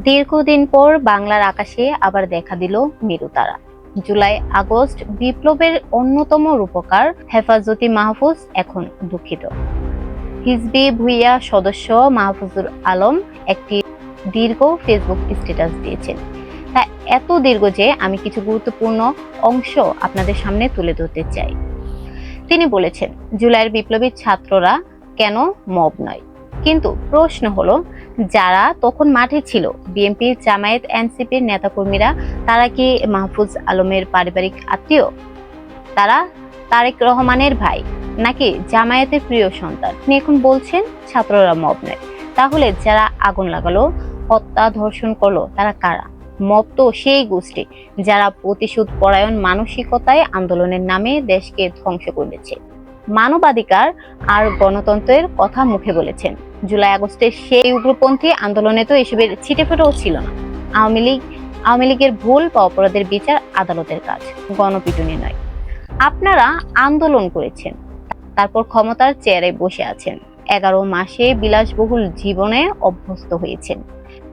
দীর্ঘদিন পর বাংলার আকাশে আবার দেখা দিল মেরুতারা। জুলাই, আগস্ট বিপ্লবের অন্যতম রূপকার হেফাজতি মাহফুজ এখন দুঃখিত। হিজবি ভুইয়া সদস্য মাহফুজুর আলম একটি দীর্ঘ ফেসবুক স্ট্যাটাস দিয়েছেন। তা এত দীর্ঘ যে আমি কিছু গুরুত্বপূর্ণ অংশ আপনাদের সামনে তুলে ধরতে চাই। তিনি বলেছেন, জুলাইয়ের বিপ্লবী ছাত্ররা কেন মব নয়? কিন্তু প্রশ্ন হলো যারা তখন মাঠে ছিল, বিএনপি, জামায়াত, এনসিপির নেতাকর্মীরা, তারা কি মাহফুজ আলমের পারিবারিক আত্মীয়? তারা তারেক রহমানের ভাই নাকি জামায়াতের প্রিয় সন্তান? তিনি এখন বলছেন ছাত্ররা মব নয়। তাহলে যারা আগুন লাগালো, হত্যা ধর্ষণ করল, তারা কারা? মব তো সেই গোষ্ঠী যারা প্রতিশোধ পরায়ণ মানসিকতায় আন্দোলনের নামে দেশকে ধ্বংস করেছে। মানবাধিকার আর গণতন্ত্রের কথা মুখে বলেছেন। জুলাই আগস্টের সেই উগ্রপন্থী আন্দোলনে তো এসবের ছিটেফোঁটাও ছিল না। আওয়ামী লীগ, আওয়ামী লীগের ভুল বা অপরাধের বিচার আদালতের কাজ, গণপিটুনি নয়। আপনারা আন্দোলন করেছেন, তারপর ক্ষমতার চেয়ারে বসে আছেন। এগারো মাসে বিলাসবহুল জীবনে অভ্যস্ত হয়েছেন।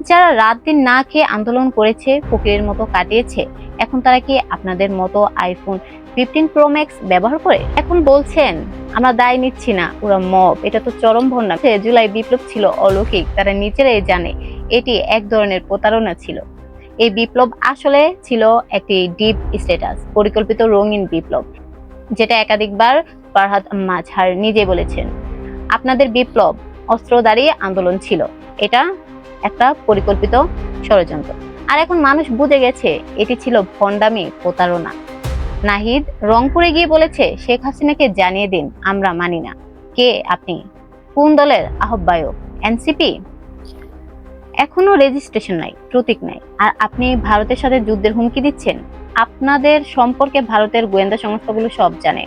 যারা রাত দিন না খেয়ে আন্দোলন করেছে, ফকিরের মতো কাটিয়েছে, এখন তারা কি আপনাদের মতো আইফোন ফিফটিন প্রো ম্যাক্স ব্যবহার করে? এখন বলছেন, আমরা দায় নিচ্ছি না, ওরা মব, এটা তো চরম ভন্ডা জুলাই বিপ্লব ছিল অলৌকিক, তারা নিজেরাই জানে, এটি এক ধরনের প্রতারণা ছিল। এই বিপ্লব আসলে ছিল একটি ডিপ স্ট্যাটাস পরিকল্পিত রঙিন বিপ্লব, যেটা একাধিকবার ফারহাদ মাঝহার নিজে বলেছেন। আপনাদের বিপ্লব অস্ত্র দাঁড়িয়ে আন্দোলন ছিল। এটা একটা পরিকল্পিত ষড়যন্ত্র। আর এখন মানুষ বুঝে গেছে, এটি ছিল ভণ্ডামি, প্রতারণা। নাহিদ রংপুরে গিয়ে বলেছে, শেখ হাসিনাকে জানিয়ে দিন, আমরা মানি না। কে আপনি? কোন দলের আহ্বায়ক? এনসিপি? এখনও রেজিস্ট্রেশন নাই, প্রতীক নাই। আর আপনি ভারতের সাথে যুদ্ধের হুমকি দিচ্ছেন? আপনাদের সম্পর্কে ভারতের গোয়েন্দা সংস্থাগুলো সব জানে।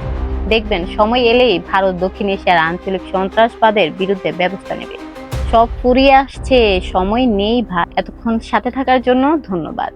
দেখবেন, সময় এলেই ভারত, দক্ষিণ এশিয়ার আঞ্চলিক সন্ত্রাসবাদের বিরুদ্ধে ব্যবস্থা নেবে। সব ফুরিয়ে আসছে, সময় নেই ভা এতক্ষণ সাথে থাকার জন্য ধন্যবাদ।